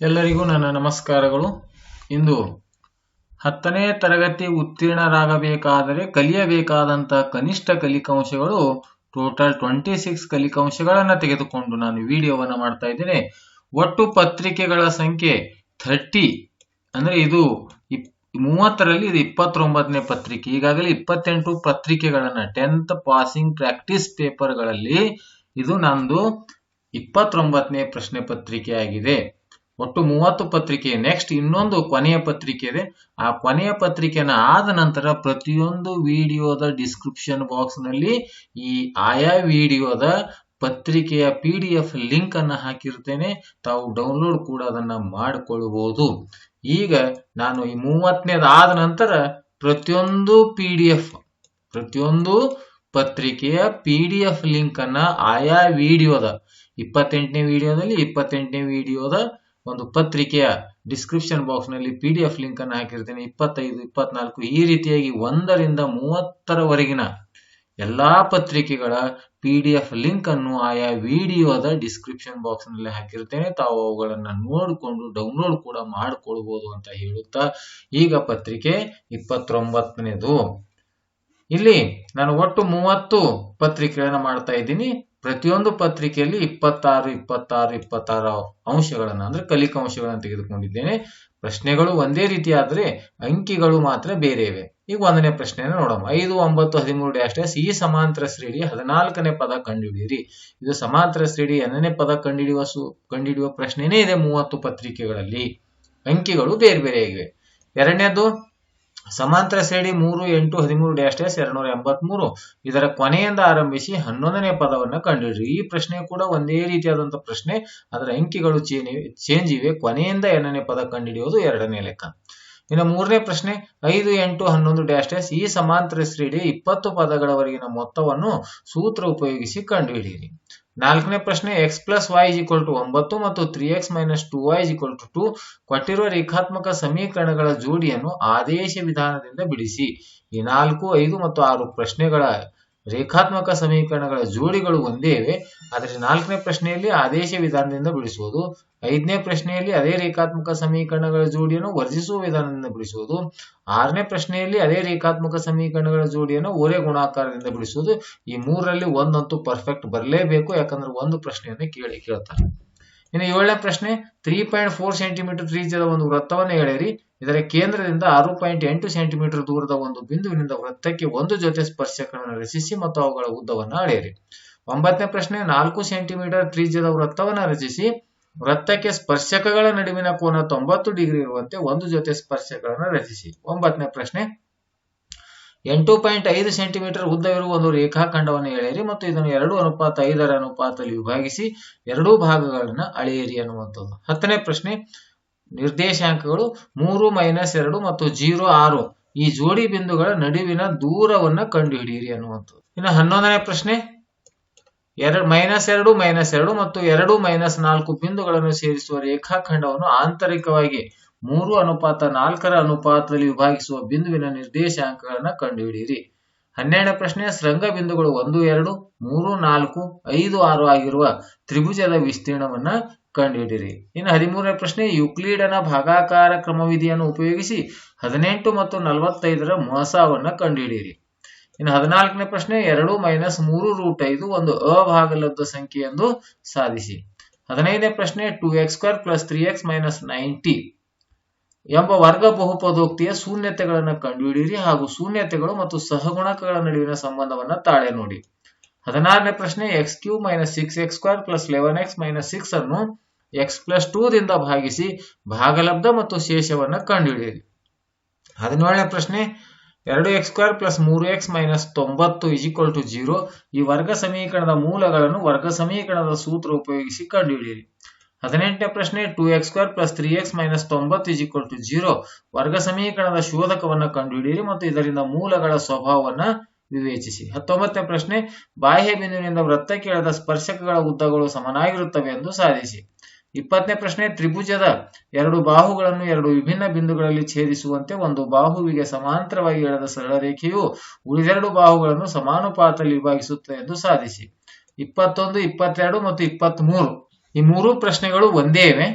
ಎಲ್ಲರಿಗೂ ನನ್ನ ನಮಸ್ಕಾರಗಳು. ಇಂದು ಹತ್ತನೇ ತರಗತಿ ಉತ್ತೀರ್ಣರಾಗಬೇಕಾದರೆ ಕಲಿಯಬೇಕಾದಂತಹ ಕನಿಷ್ಠ ಕಲಿಕಾಂಶಗಳು ಟೋಟಲ್ ಟ್ವೆಂಟಿ ಸಿಕ್ಸ್ ಕಲಿಕಾಂಶಗಳನ್ನು ತೆಗೆದುಕೊಂಡು ನಾನು ವಿಡಿಯೋವನ್ನು ಮಾಡ್ತಾ ಇದ್ದೇನೆ. ಒಟ್ಟು ಪತ್ರಿಕೆಗಳ ಸಂಖ್ಯೆ ಥರ್ಟಿ ಅಂದ್ರೆ ಇದು ಮೂವತ್ತರಲ್ಲಿ ಇದು ಇಪ್ಪತ್ತೊಂಬತ್ತನೇ ಪತ್ರಿಕೆ. ಈಗಾಗಲೇ ಇಪ್ಪತ್ತೆಂಟು ಪತ್ರಿಕೆಗಳನ್ನು ಟೆಂತ್ ಪಾಸಿಂಗ್ ಪ್ರಾಕ್ಟೀಸ್ ಪೇಪರ್ಗಳಲ್ಲಿ ಇದು ನಂದು ಇಪ್ಪತ್ತೊಂಬತ್ತನೇ ಪ್ರಶ್ನೆ ಪತ್ರಿಕೆ ಆಗಿದೆ ಒಟ್ಟು ಮೂವತ್ತು ಪತ್ರಿಕೆ ನೆಕ್ಸ್ಟ್ ಇನ್ನೊಂದು ಕೊನೆಯ ಪತ್ರಿಕೆ ಇದೆ. ಆ ಕೊನೆಯ ಪತ್ರಿಕೆನ ಆದ ನಂತರ ಪ್ರತಿಯೊಂದು ವಿಡಿಯೋದ ಡಿಸ್ಕ್ರಿಪ್ಷನ್ ಬಾಕ್ಸ್ನಲ್ಲಿ ಈ ಆಯಾ ವಿಡಿಯೋದ ಪತ್ರಿಕೆಯ ಪಿ ಡಿ ಎಫ್ ಲಿಂಕ್ ಅನ್ನ ಹಾಕಿರ್ತೇನೆ. ತಾವು ಡೌನ್ಲೋಡ್ ಕೂಡ ಅದನ್ನ ಮಾಡಿಕೊಳ್ಳಬಹುದು ಈಗ ನಾನು ಈ ಮೂವತ್ತನೇದಾದ ಆದ ನಂತರ ಪ್ರತಿಯೊಂದು ಪಿ ಡಿ ಎಫ್ ಪ್ರತಿಯೊಂದು ಪತ್ರಿಕೆಯ ಪಿ ಡಿ ಎಫ್ ಲಿಂಕ್ ಅನ್ನ ಆಯಾ ವಿಡಿಯೋದ, ಇಪ್ಪತ್ತೆಂಟನೇ ವಿಡಿಯೋದಲ್ಲಿ ಇಪ್ಪತ್ತೆಂಟನೇ ವಿಡಿಯೋದ ಒಂದು ಪತ್ರಿಕೆಯ ಡಿಸ್ಕ್ರಿಪ್ಷನ್ ಬಾಕ್ಸ್ನಲ್ಲಿ ಪಿ ಡಿ ಎಫ್ ಲಿಂಕ್ ಅನ್ನು ಹಾಕಿರ್ತೇನೆ. ಇಪ್ಪತ್ತೈದು, ಇಪ್ಪತ್ನಾಲ್ಕು, ಈ ರೀತಿಯಾಗಿ ಒಂದರಿಂದ ಮೂವತ್ತರವರೆಗಿನ ಎಲ್ಲಾ ಪತ್ರಿಕೆಗಳ ಪಿ ಡಿ ಎಫ್ ಲಿಂಕ್ ಅನ್ನು ಆಯಾ ವಿಡಿಯೋದ ಡಿಸ್ಕ್ರಿಪ್ಷನ್ ಬಾಕ್ಸ್ನಲ್ಲಿ ಹಾಕಿರ್ತೇನೆ. ತಾವು ಅವುಗಳನ್ನ ನೋಡಿಕೊಂಡು ಡೌನ್ಲೋಡ್ ಕೂಡ ಮಾಡಿಕೊಳ್ಬಹುದು ಅಂತ ಹೇಳುತ್ತಾ ಈಗ ಪತ್ರಿಕೆ ಇಪ್ಪತ್ತೊಂಬತ್ತನೇದು. ಇಲ್ಲಿ ನಾನು ಒಟ್ಟು ಮೂವತ್ತು ಪತ್ರಿಕೆಗಳನ್ನ ಮಾಡ್ತಾ ಇದ್ದೀನಿ. ಪ್ರತಿಯೊಂದು ಪತ್ರಿಕೆಯಲ್ಲಿ ಇಪ್ಪತ್ತಾರು ಇಪ್ಪತ್ತಾರು ಇಪ್ಪತ್ತಾರು ಅಂಶಗಳನ್ನು, ಅಂದ್ರೆ ಕಲಿಕಾಂಶಗಳನ್ನು ತೆಗೆದುಕೊಂಡಿದ್ದೇನೆ. ಪ್ರಶ್ನೆಗಳು ಒಂದೇ ರೀತಿ ಆದ್ರೆ ಅಂಕಿಗಳು ಮಾತ್ರ ಬೇರೆ ಇವೆ. ಈಗ ಒಂದನೇ ಪ್ರಶ್ನೆಯನ್ನು ನೋಡೋಣ. ಐದು, ಒಂಬತ್ತು, ಹದಿಮೂರು ಡ್ಯಾಶ್ ಡ್ಯಾಶ್ ಈ ಸಮಾಂತರ ಶ್ರೇಣಿ ಹದಿನಾಲ್ಕನೇ ಪದ ಕಂಡುಹಿಡಿಯಿರಿ. ಇದು ಸಮಾಂತರ ಶ್ರೇಣಿ ಎರಡನೇ ಪದ ಕಂಡುಹಿಡಿಯುವ ಸು, ಕಂಡುಹಿಡಿಯುವ ಪ್ರಶ್ನೆನೇ ಇದೆ ಮೂವತ್ತು ಪತ್ರಿಕೆಗಳಲ್ಲಿ. ಅಂಕಿಗಳು ಬೇರೆ ಬೇರೆ ಇವೆ. ಎರಡನೇದು ಸಮಾಂತರ ಶ್ರೇಣಿ ಮೂರು, ಎಂಟು, ಹದಿಮೂರು ಡ್ಯಾಶ್ ಡ್ಯಾಶ್ ಎರಡ್ನೂರ ಎಂಬತ್ಮೂರು. ಇದರ ಕೊನೆಯಿಂದ ಆರಂಭಿಸಿ ಹನ್ನೊಂದನೇ ಪದವನ್ನು ಕಂಡುಹಿಡಿರಿ. ಈ ಪ್ರಶ್ನೆ ಕೂಡ ಒಂದೇ ರೀತಿಯಾದಂತಹ ಪ್ರಶ್ನೆ. ಅದರ ಅಂಕಿಗಳು ಚೇಂಜ್ ಇವೆ. ಕೊನೆಯಿಂದ ಎರಡನೇ ಪದ ಕಂಡುಹಿಡಿಯುವುದು ಎರಡನೇ ಲೆಕ್ಕ. ಇನ್ನು ಮೂರನೇ ಪ್ರಶ್ನೆ, ಐದು, ಎಂಟು, ಹನ್ನೊಂದು ಡ್ಯಾಶ್ ಡ್ಯಾಶ್ ಈ ಸಮಾಂತರ ಶ್ರೇಣಿ ಇಪ್ಪತ್ತು ಪದಗಳವರೆಗಿನ ಮೊತ್ತವನ್ನು ಸೂತ್ರ ಉಪಯೋಗಿಸಿ ಕಂಡುಹಿಡಿಯಿರಿ. ನಾಲ್ಕನೇ ಪ್ರಶ್ನೆ x plus y equal to ಒಂಬತ್ತು ಮತ್ತು three x minus two y equal to two ಕೊಟ್ಟಿರುವ ರೇಖಾತ್ಮಕ ಸಮೀಕರಣಗಳ ಜೋಡಿಯನ್ನು ಆದೇಶ ವಿಧಾನದಿಂದ ಬಿಡಿಸಿ. ಈ ನಾಲ್ಕು, ಐದು ಮತ್ತು ಆರು ಪ್ರಶ್ನೆಗಳ ರೇಖಾತ್ಮಕ ಸಮೀಕರಣಗಳ ಜೋಡಿಗಳು ಒಂದೇ ಇವೆ. ಆದರೆ ನಾಲ್ಕನೇ ಪ್ರಶ್ನೆಯಲ್ಲಿ ಆದೇಶ ವಿಧಾನದಿಂದ ಬಿಡಿಸುವುದು, ಐದನೇ ಪ್ರಶ್ನೆಯಲ್ಲಿ ಅದೇ ರೇಖಾತ್ಮಕ ಸಮೀಕರಣಗಳ ಜೋಡಿಯನ್ನು ವರ್ಜಿಸುವ ವಿಧಾನದಿಂದ ಬಿಡಿಸುವುದು, ಆರನೇ ಪ್ರಶ್ನೆಯಲ್ಲಿ ಅದೇ ರೇಖಾತ್ಮಕ ಸಮೀಕರಣಗಳ ಜೋಡಿಯನ್ನು ಓರೆ ಗುಣಾಕಾರದಿಂದ ಬಿಡಿಸುವುದು, ಈ ಮೂರರಲ್ಲಿ ಒಂದಂತೂ ಪರ್ಫೆಕ್ಟ್ ಬರಲೇಬೇಕು, ಯಾಕಂದ್ರೆ ಒಂದು ಪ್ರಶ್ನೆಯನ್ನು ಕೇಳಿ ಕೇಳ್ತಾರೆ. ಇನ್ನು ಏಳನೇ ಪ್ರಶ್ನೆ ತ್ರೀ ಪಾಯಿಂಟ್ ಫೋರ್ ಸೆಂಟಿಮೀಟರ್ ತ್ರಿಜ್ಯದ ಒಂದು ವೃತ್ತವನ್ನು ಎಳೆಯಿರಿ. ಇದರ ಕೇಂದ್ರದಿಂದ ಆರು ಪಾಯಿಂಟ್ ಎಂಟು ಸೆಂಟಿಮೀಟರ್ ದೂರದ ಒಂದು ಬಿಂದುವಿನಿಂದ ವೃತ್ತಕ್ಕೆ ಒಂದು ಜೊತೆ ಸ್ಪರ್ಶಕಗಳನ್ನು ರಚಿಸಿ ಮತ್ತು ಅವುಗಳ ಉದ್ದವನ್ನು ಅಳೆಯಿರಿ. ಒಂಬತ್ತನೇ ಪ್ರಶ್ನೆ, ನಾಲ್ಕು ಸೆಂಟಿಮೀಟರ್ ತ್ರಿಜ್ಯದ ವೃತ್ತವನ್ನು ರಚಿಸಿ, ವೃತ್ತಕ್ಕೆ ಸ್ಪರ್ಶಕಗಳ ನಡುವಿನ ಕೋನ ತೊಂಬತ್ತು ಡಿಗ್ರಿ ಇರುವಂತೆ ಒಂದು ಜೊತೆ ಸ್ಪರ್ಶಕಗಳನ್ನು ರಚಿಸಿ. ಒಂಬತ್ತನೇ ಪ್ರಶ್ನೆ ಎಂಟು ಪಾಯಿಂಟ್ ಐದು ಸೆಂಟಿಮೀಟರ್ ಉದ್ದವಿರುವ ಒಂದು ರೇಖಾಖಂಡವನ್ನು ಎಳೆಯಿರಿ ಮತ್ತು ಇದನ್ನು ಎರಡು ಅನುಪಾತ ಐದರ ಅನುಪಾತದಲ್ಲಿ ವಿಭಾಗಿಸಿ ಎರಡೂ ಭಾಗಗಳನ್ನು ಅಳೆಯಿರಿ ಅನ್ನುವಂಥದ್ದು. ಹತ್ತನೇ ಪ್ರಶ್ನೆ, ನಿರ್ದೇಶಾಂಕಗಳು ಮೂರು ಮೈನಸ್ ಎರಡು ಮತ್ತು ಜೀರೋ ಆರು ಈ ಜೋಡಿ ಬಿಂದುಗಳ ನಡುವಿನ ದೂರವನ್ನು ಕಂಡುಹಿಡಿಯಿರಿ ಅನ್ನುವಂಥದ್ದು. ಇನ್ನು ಹನ್ನೊಂದನೇ ಪ್ರಶ್ನೆ, ಎರಡು ಮೈನಸ್ ಎರಡು ಮೈನಸ್ ಎರಡು ಮತ್ತು ಎರಡು ಮೈನಸ್ ನಾಲ್ಕು ಬಿಂದುಗಳನ್ನು ಸೇರಿಸುವ ರೇಖಾಖಂಡವನ್ನು ಆಂತರಿಕವಾಗಿ ಮೂರು ಅನುಪಾತ, ನಾಲ್ಕರ ಅನುಪಾತದಲ್ಲಿ ವಿಭಾಗಿಸುವ ಬಿಂದುವಿನ ನಿರ್ದೇಶಾಂಕಗಳನ್ನು ಕಂಡುಹಿಡಿಯಿರಿ. ಹನ್ನೆರಡನೇ ಪ್ರಶ್ನೆ, ಶೃಂಗ ಬಿಂದುಗಳು ಒಂದು, ಎರಡು, ಮೂರು, ನಾಲ್ಕು, ಐದು, ಆರು ಆಗಿರುವ ತ್ರಿಭುಜದ ವಿಸ್ತೀರ್ಣವನ್ನ ಕಂಡುಹಿಡಿಯಿರಿ. ಇನ್ನು ಹದಿಮೂರನೇ ಪ್ರಶ್ನೆ, ಯುಕ್ಲೀಡನ ಭಾಗಾಕಾರ ಕ್ರಮವಿಧಿಯನ್ನು ಉಪಯೋಗಿಸಿ ಹದಿನೆಂಟು ಮತ್ತು ನಲವತ್ತೈದರ ಮೊಸಾವನ್ನ ಕಂಡುಹಿಡಿಯಿರಿ. ಇನ್ನು ಹದಿನಾಲ್ಕನೇ ಪ್ರಶ್ನೆ, ಎರಡು ಮೈನಸ್ ಮೂರು ರೂಟ್ ಐದು ಒಂದು ಅಭಾಗಲಬ್ಧ ಸಂಖ್ಯೆ ಎಂದು ಸಾಧಿಸಿ. ಹದಿನೈದನೇ ಪ್ರಶ್ನೆ, two x square plus three x minus ninety ಎಂಬ ವರ್ಗ ಬಹುಪದೋಕ್ತಿಯ ಶೂನ್ಯತೆಗಳನ್ನು ಕಂಡುಹಿಡಿಯಿರಿ ಹಾಗೂ ಶೂನ್ಯತೆಗಳು ಮತ್ತು ಸಹಗುಣಕಗಳ ನಡುವಿನ ಸಂಬಂಧವನ್ನು ತಾಳೆ ನೋಡಿ. ಹದಿನಾರನೇ ಪ್ರಶ್ನೆ x cube minus six x square plus eleven x minus six ಅನ್ನು ಎಕ್ಸ್ ಪ್ಲಸ್ ಟೂ ದಿಂದ ಭಾಗಿಸಿ ಭಾಗಲಬ್ಧ ಮತ್ತು ಶೇಷವನ್ನು ಕಂಡುಹಿಡಿಯಿರಿ. ಹದಿನೇಳನೇ ಪ್ರಶ್ನೆ, ಎರಡು ಎಕ್ಸ್ ಸ್ಕ್ವೇರ್ ಪ್ಲಸ್ ಮೂರು ಎಕ್ಸ್ ಮೈನಸ್ ತೊಂಬತ್ತು ಇಸ್ ಈಕ್ವಲ್ ಟು ಜೀರೋ ಈ ವರ್ಗ ಸಮೀಕರಣದ ಮೂಲಗಳನ್ನು ವರ್ಗ ಸಮೀಕರಣದ ಸೂತ್ರ ಉಪಯೋಗಿಸಿ ಕಂಡುಹಿಡಿಯಿರಿ. ಹದಿನೆಂಟನೇ ಪ್ರಶ್ನೆ two x square plus three x minus ತೊಂಬತ್ತು ಇಸ್ ಈಕ್ವಲ್ ಟು ಜೀರೋ ವರ್ಗ ಸಮೀಕರಣದ ಶೋಧಕವನ್ನು ಕಂಡುಹಿಡಿಯಿರಿ ಮತ್ತು ಇದರಿಂದ ಮೂಲಗಳ ಸ್ವಭಾವವನ್ನು ವಿವೇಚಿಸಿ. ಹತ್ತೊಂಬತ್ತನೇ ಪ್ರಶ್ನೆ, ಬಾಹ್ಯ ಬಿಂದುವಿನಿಂದ ವೃತ್ತಕ್ಕೆ ಎಳೆದ ಸ್ಪರ್ಶಕಗಳ ಉದ್ದಗಳು ಸಮನಾಗಿರುತ್ತವೆ ಎಂದು ಸಾಧಿಸಿ. ಇಪ್ಪತ್ತನೇ ಪ್ರಶ್ನೆ, ತ್ರಿಭುಜದ ಎರಡು ಬಾಹುಗಳನ್ನು ಎರಡು ವಿಭಿನ್ನ ಬಿಂದುಗಳಲ್ಲಿ ಛೇದಿಸುವಂತೆ ಒಂದು ಬಾಹುವಿಗೆ ಸಮಾಂತರವಾಗಿ ಎಳೆದ ಸರಳ ರೇಖೆಯು ಉಳಿದೆರಡು ಬಾಹುಗಳನ್ನು ಸಮಾನುಪಾತದಲ್ಲಿ ವಿಭಾಗಿಸುತ್ತದೆ ಎಂದು ಸಾಧಿಸಿ. ಇಪ್ಪತ್ತೊಂದು, ಇಪ್ಪತ್ತೆರಡು ಮತ್ತು ಇಪ್ಪತ್ತ್ ಮೂರು ಈ ಮೂರು ಪ್ರಶ್ನೆಗಳು ಒಂದೇ ಇವೆ.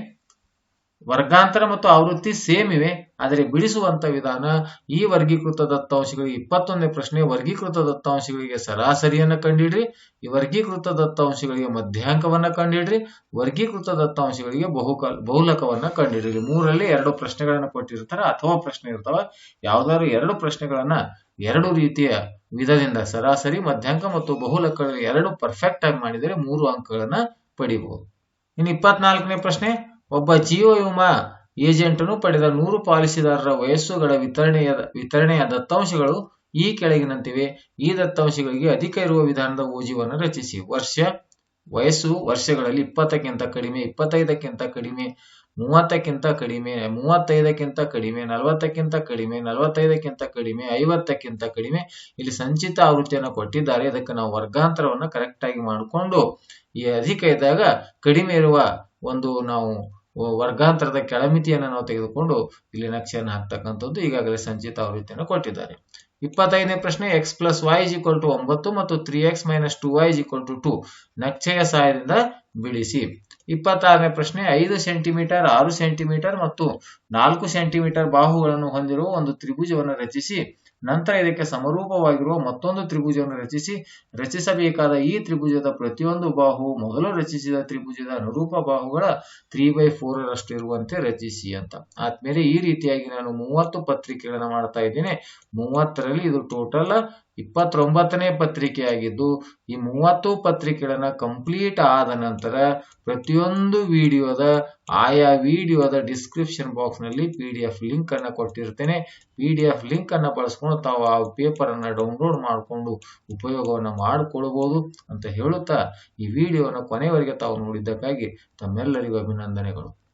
ವರ್ಗಾಂತರ ಮತ್ತು ಆವೃತ್ತಿ ಸೇಮ್ ಇವೆ, ಆದರೆ ಬಿಡಿಸುವಂತ ವಿಧಾನ ಈ ವರ್ಗೀಕೃತ ದತ್ತಾಂಶಗಳಿಗೆ ಇಪ್ಪತ್ತೊಂದನೇ ಪ್ರಶ್ನೆ, ವರ್ಗೀಕೃತ ದತ್ತಾಂಶಗಳಿಗೆ ಸರಾಸರಿಯನ್ನ ಕಂಡಿಡ್ರಿ, ಈ ವರ್ಗೀಕೃತ ದತ್ತಾಂಶಗಳಿಗೆ ಮಧ್ಯಾಂಕವನ್ನ ಕಂಡಿಡ್ರಿ, ವರ್ಗೀಕೃತ ದತ್ತಾಂಶಗಳಿಗೆ ಬಹುಕ, ಬಹುಲಕವನ್ನ ಕಂಡಿಡ್ರಿ. ಮೂರಲ್ಲಿ ಎರಡು ಪ್ರಶ್ನೆಗಳನ್ನ ಕೊಟ್ಟಿರ್ತಾರೆ, ಅಥವಾ ಪ್ರಶ್ನೆ ಇರ್ತಾವ, ಯಾವ್ದಾದ್ರು ಎರಡು ಪ್ರಶ್ನೆಗಳನ್ನ ಎರಡು ರೀತಿಯ ವಿಧದಿಂದ ಸರಾಸರಿ, ಮಧ್ಯಾಂಕ ಮತ್ತು ಬಹುಲಕ ಎರಡು ಪರ್ಫೆಕ್ಟ್ ಆಗಿ ಮಾಡಿದರೆ ಮೂರು ಅಂಕಗಳನ್ನ ಪಡಿಬಹುದು. ಇನ್ನು ಇಪ್ಪತ್ನಾಲ್ಕನೇ ಪ್ರಶ್ನೆ, ಒಬ್ಬ ಜೀವ ವಿಮಾ ಏಜೆಂಟನು ಪಡೆದ ನೂರು ಪಾಲಿಸಿದಾರರ ವಯಸ್ಸುಗಳ ವಿತರಣೆಯ ವಿತರಣೆಯ ದತ್ತಾಂಶಗಳು ಈ ಕೆಳಗಿನಂತಿವೆ. ಈ ದತ್ತಾಂಶಗಳಿಗೆ ಅಧಿಕ ಇರುವ ವಿಧಾನದ ಓಜಿವನ್ನು ರಚಿಸಿ. ವರ್ಷ, ವಯಸ್ಸು ವರ್ಷಗಳಲ್ಲಿ ಇಪ್ಪತ್ತಕ್ಕಿಂತ ಕಡಿಮೆ, ಇಪ್ಪತ್ತೈದಕ್ಕಿಂತ ಕಡಿಮೆ. ಮೂವತ್ತಕ್ಕಿಂತ ಕಡಿಮೆ, ಮೂವತ್ತೈದಕ್ಕಿಂತ ಕಡಿಮೆ, ನಲವತ್ತಕ್ಕಿಂತ ಕಡಿಮೆ, ನಲವತ್ತೈದಕ್ಕಿಂತ ಕಡಿಮೆ, ಐವತ್ತಕ್ಕಿಂತ ಕಡಿಮೆ ಇಲ್ಲಿ ಸಂಚಿತ ಆವೃತ್ತಿಯನ್ನು ಕೊಟ್ಟಿದ್ದಾರೆ. ಇದಕ್ಕೆ ನಾವು ವರ್ಗಾಂತರವನ್ನು ಕರೆಕ್ಟ್ ಆಗಿ ಮಾಡಿಕೊಂಡು ಈ ಅಧಿಕ ಇದ್ದಾಗ ಕಡಿಮೆ ಇರುವ ಒಂದು ನಾವು ವರ್ಗಾಂತರದ ಕೆಳಮಿತಿಯನ್ನು ನಾವು ತೆಗೆದುಕೊಂಡು ಇಲ್ಲಿ ನಕ್ಷೆಯನ್ನು ಹಾಕ್ತಕ್ಕಂಥದ್ದು ಈಗಾಗಲೇ ಸಂಚಿತ ಆವೃತ್ತಿಯನ್ನು ಕೊಟ್ಟಿದ್ದಾರೆ. ಇಪ್ಪತ್ತೈದನೇ ಪ್ರಶ್ನೆ x plus y is equal to ಒಂಬತ್ತು ಮತ್ತು three x minus two y is equal to two ನಕ್ಷೆಯ ಸಹಾಯದಿಂದ ಬಿಡಿಸಿ. ಇಪ್ಪತ್ತಾರನೇ ಪ್ರಶ್ನೆ, ಐದು ಸೆಂಟಿಮೀಟರ್, ಆರು ಸೆಂಟಿಮೀಟರ್ ಮತ್ತು ನಾಲ್ಕು ಸೆಂಟಿಮೀಟರ್ ಬಾಹುಗಳನ್ನು ಹೊಂದಿರುವ ಒಂದು ತ್ರಿಭುಜವನ್ನು ರಚಿಸಿ, ನಂತರ ಇದಕ್ಕೆ ಸಮರೂಪವಾಗಿರುವ ಮತ್ತೊಂದು ತ್ರಿಭುಜವನ್ನು ರಚಿಸಿ, ರಚಿಸಬೇಕಾದ ಈ ತ್ರಿಭುಜದ ಪ್ರತಿಯೊಂದು ಬಾಹು ಮೊದಲು ರಚಿಸಿದ ತ್ರಿಭುಜದ ಅನುರೂಪ ಬಾಹುಗಳ ತ್ರೀ ಬೈ ಫೋರ್ ರಷ್ಟು ಇರುವಂತೆ ರಚಿಸಿ ಅಂತ. ಆದ್ಮೇಲೆ ಈ ರೀತಿಯಾಗಿ ನಾನು ಮೂವತ್ತು ಪತ್ರಿಕೆಗಳನ್ನು ಮಾಡ್ತಾ ಇದ್ದೇನೆ. ಮೂವತ್ತರಲ್ಲಿ ಇದು ಟೋಟಲ್ ಇಪ್ಪತ್ತೊಂಬತ್ತನೇ ಪತ್ರಿಕೆಯಾಗಿದ್ದು, ಈ ಮೂವತ್ತು ಪತ್ರಿಕೆಗಳನ್ನ ಕಂಪ್ಲೀಟ್ ಆದ ನಂತರ ಪ್ರತಿಯೊಂದು ವಿಡಿಯೋದ, ಆಯಾ ವಿಡಿಯೋದ ಡಿಸ್ಕ್ರಿಪ್ಷನ್ ಬಾಕ್ಸ್ನಲ್ಲಿ ಪಿ ಡಿ ಎಫ್ ಲಿಂಕ್ ಅನ್ನ ಕೊಟ್ಟಿರ್ತೇನೆ. ಪಿ ಡಿ ಎಫ್ ಲಿಂಕ್ ಅನ್ನ ಬಳಸ್ಕೊಂಡು ತಾವು ಆ ಪೇಪರ್ ಅನ್ನ ಡೌನ್ಲೋಡ್ ಮಾಡಿಕೊಂಡು ಉಪಯೋಗವನ್ನು ಮಾಡಿಕೊಳ್ಬಹುದು ಅಂತ ಹೇಳುತ್ತಾ, ಈ ವಿಡಿಯೋನ ಕೊನೆಯವರೆಗೆ ತಾವು ನೋಡಿದ್ದಕ್ಕಾಗಿ ತಮ್ಮೆಲ್ಲರಿಗೂ ಅಭಿನಂದನೆಗಳು.